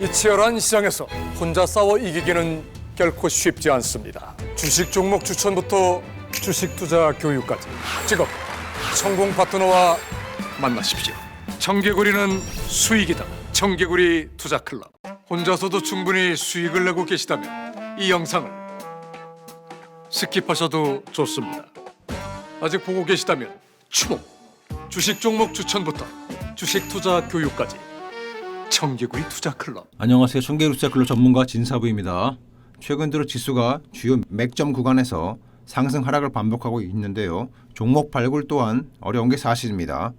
이 치열한 시장에서 혼자 싸워 이기기는 결코 쉽지 않습니다. 주식 종목 추천부터 주식 투자 교육까지 직업 성공 파트너와 만나십시오. 청개구리는 수익이다. 청개구리 투자 클럽. 혼자서도 충분히 수익을 내고 계시다면 이 영상을 스킵하셔도 좋습니다. 아직 보고 계시다면 추모 주식 종목 추천부터 주식 투자 교육까지 청개구리 투자 클럽. 안녕하세요. 청계루 투자 클럽 전문가 진사부입니다. 최근 들어 지수가 주요 맥점 구간에서 상승 하락을 반복하고 있는데요. 종목 발굴 또한 어려운 게 사실입니다.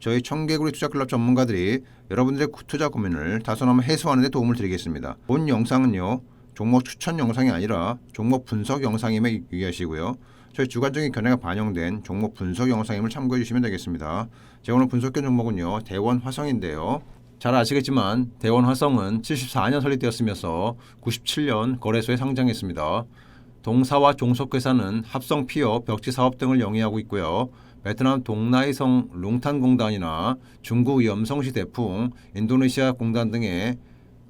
저희 청개구리 투자 클럽 전문가들이 여러분들의 구- 투자 고민을 다소나마 해소하는 데 도움을 드리겠습니다. 본 영상은요. 종목 추천 영상이 아니라 종목 분석 영상임에 유의하시고요. 저희 주관적인 견해가 반영된 종목 분석 영상임을 참고해 주시면 되겠습니다. 제가 오늘 분석한 종목은요. 대원 화성인데요. 잘 아시겠지만 대원 화성은 74년 설립되었으면서 97년 거래소에 상장했습니다. 동사와 종속회사는 합성 피어 벽지 사업 등을 영위하고 있고요. 베트남 동나이성 룽탄공단이나 중국 염성시 대풍, 인도네시아 공단 등의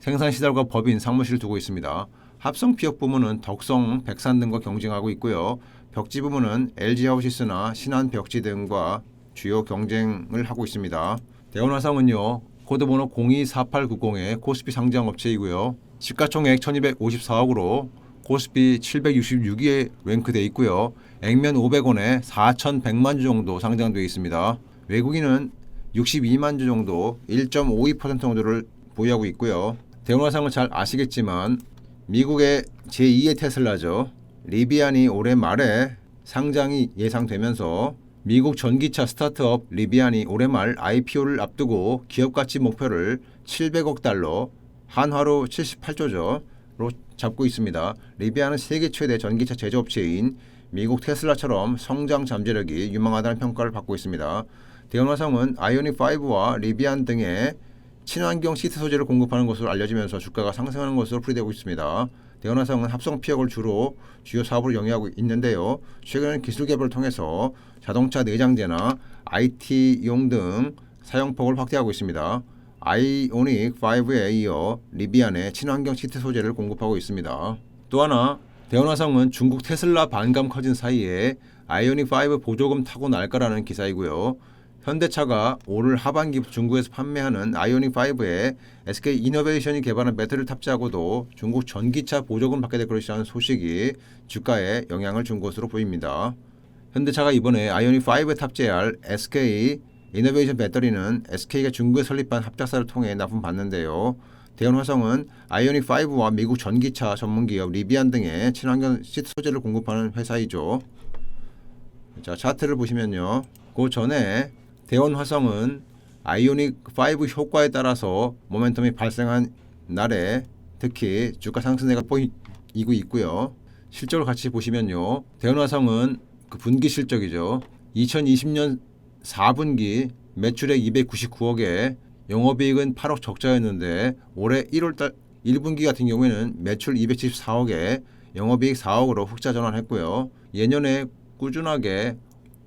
생산 시설과 법인 사무실을 두고 있습니다. 합성 피업 부문은 덕성, 백산 등과 경쟁하고 있고요. 벽지 부문은 LG 하우시스나 신한 벽지 등과 주요 경쟁을 하고 있습니다. 대원화성은요 코드번호 024890의 코스피 상장 업체이고요. 시가총액 1254억으로 코스피 766위에 랭크돼 있고요. 액면 500원에 4,100만 주 정도 상장되어 있습니다. 외국인은 62만 주 정도 1.52% 정도를 보유하고 있고요. 대원화상은 잘 아시겠지만 미국의 제2의 테슬라죠. 리비안이 올해 말에 상장이 예상되면서 미국 전기차 스타트업 리비안이 올해 말 IPO를 앞두고 기업 가치 목표를 700억 달러, 한화로 78조죠. 로 잡고 있습니다. 리비안은 세계 최대 전기차 제조업체인 미국 테슬라처럼 성장 잠재력이 유망하다는 평가를 받고 있습니다. 대원화성은 아이오닉 5와 리비안 등의 친환경 시트 소재를 공급하는 것으로 알려지면서 주가가 상승하는 것으로 풀이되고 있습니다. 대원화성은 합성 피혁을 주로 주요 사업으로 영위하고 있는데요. 최근에는 기술 개발을 통해서 자동차 내장재나 IT용 등 사용폭을 확대하고 있습니다. 아이오닉 5에 이어 리비안의 친환경 시트 소재를 공급하고 있습니다. 또 하나 대원화성은 중국 테슬라 반감 커진 사이에 아이오닉 5 보조금 타고 날까라는 기사이고요. 현대차가 올 하반기 중국에서 판매하는 아이오닉 5에 SK 이노베이션이 개발한 배터리를 탑재하고도 중국 전기차 보조금 받게 될 것이라는 소식이 주가에 영향을 준 것으로 보입니다. 현대차가 이번에 아이오닉 5에 탑재할 SK 이노베이션 배터리는 SK가 중국에 설립한 합작사를 통해 납품받는데요. 대원화성은 아이오닉 5와 미국 전기차 전문기업 리비안 등의 친환경 시트 소재를 공급하는 회사이죠. 자 차트를 보시면요. 그 전에 대원 화성은 아이오닉 5 효과에 따라서 모멘텀이 발생한 날에 특히 주가 상승세가 보이고 있고요. 실적을 같이 보시면요. 대원 화성은 그 분기 실적이죠. 2020년 4분기 매출액 299억에 영업이익은 8억 적자였는데 올해 1월달 1분기 같은 경우에는 매출 274억에 영업이익 4억으로 흑자 전환했고요. 예년에 꾸준하게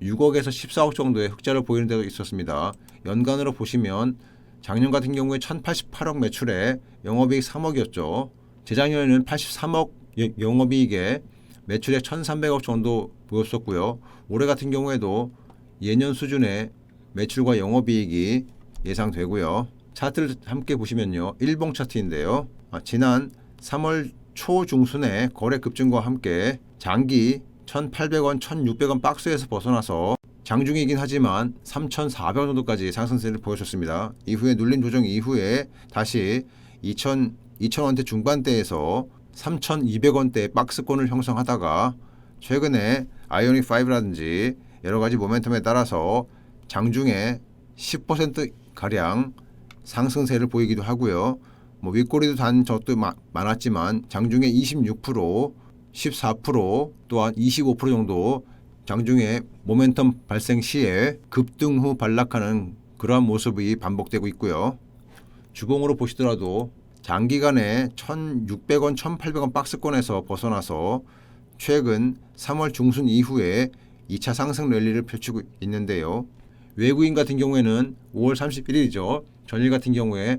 6억에서 14억 정도의 흑자를 보이는 데도 있었습니다. 연간으로 보시면 작년 같은 경우에 1,088억 매출에 영업이익 3억이었죠. 재작년에는 83억 예- 영업이익에 매출액 1,300억 정도 보였었고요. 올해 같은 경우에도 예년 수준의 매출과 영업이익이 예상되고요. 차트를 함께 보시면요. 일봉 차트인데요. 아, 지난 3월 초 중순에 거래 급증과 함께 장기 1,800원, 1,600원 박스에서 벗어나서 장중이긴 하지만 3,400원 정도까지 상승세를 보여줬습니다. 이후에 눌림 조정 이후에 다시 2,000, 2,000원대 중반대에서 3,200원대 박스권을 형성하다가 최근에 아이오닉 5라든지 여러 가지 모멘텀에 따라서 장중에 10% 가량 상승세를 보이기도 하고요. 뭐 윗꼬리도 단 적도 마- 많았지만 장중에 26%, 14% 또한 25% 정도 장중에 모멘텀 발생 시에 급등 후 반락하는 그러한 모습이 반복되고 있고요. 주봉으로 보시더라도 장기간에 1,600원, 1,800원 박스권에서 벗어나서 최근 3월 중순 이후에 2차 상승 랠리를 펼치고 있는데요. 외국인 같은 경우에는 5월 31일이죠. 전일 같은 경우에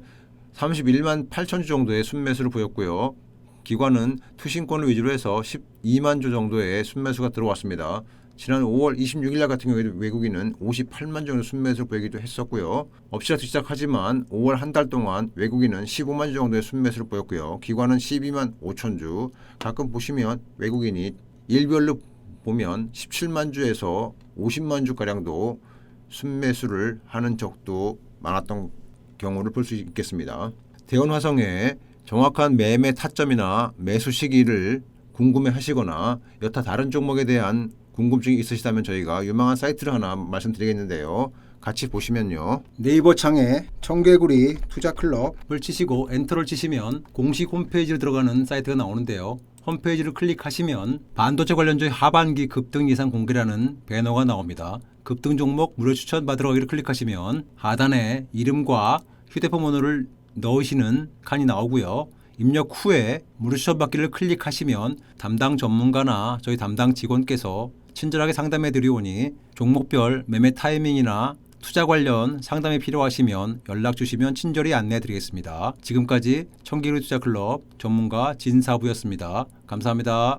31만 8천 주 정도의 순매수를 보였고요. 기관은 투신권을 위주로 해서 12만 주 정도의 순매수가 들어왔습니다. 지난 5월 26일 날 같은 경우에도 외국인은 58만 정도 순매수를 보이기도 했었고요. 업시라도 시작하지만 5월 한 달 동안 외국인은 15만 주 정도의 순매수를 보였고요. 기관은 12만 5천 주. 가끔 보시면 외국인이 일별로 보면 17만 주에서 50만 주 가량도 순매수를 하는 적도 많았던 경우를 볼 수 있겠습니다. 대원화성의 정확한 매매 타점이나 매수 시기를 궁금해 하시거나 여타 다른 종목에 대한 궁금증이 있으시다면 저희가 유망한 사이트를 하나 말씀드리겠는데요. 같이 보시면요. 네이버 창에 청개구리 투자 클럽을 치시고 엔터를 치시면 공식 홈페이지로 들어가는 사이트가 나오는데요. 홈페이지를 클릭하시면 반도체 관련주의 하반기 급등 예상 공개라는 배너가 나옵니다. 급등 종목 무료 추천 받으러 가기를 클릭하시면 하단에 이름과 휴대폰 번호를 넣으시는 칸이 나오고요. 입력 후에 추천 받기를 클릭하시면 담당 전문가나 저희 담당 직원께서 친절하게 상담해 드리오니 종목별 매매 타이밍이나 투자 관련 상담이 필요하시면 연락 주시면 친절히 안내해 드리겠습니다. 지금까지 청기루 투자 클럽 전문가 진사부였습니다. 감사합니다.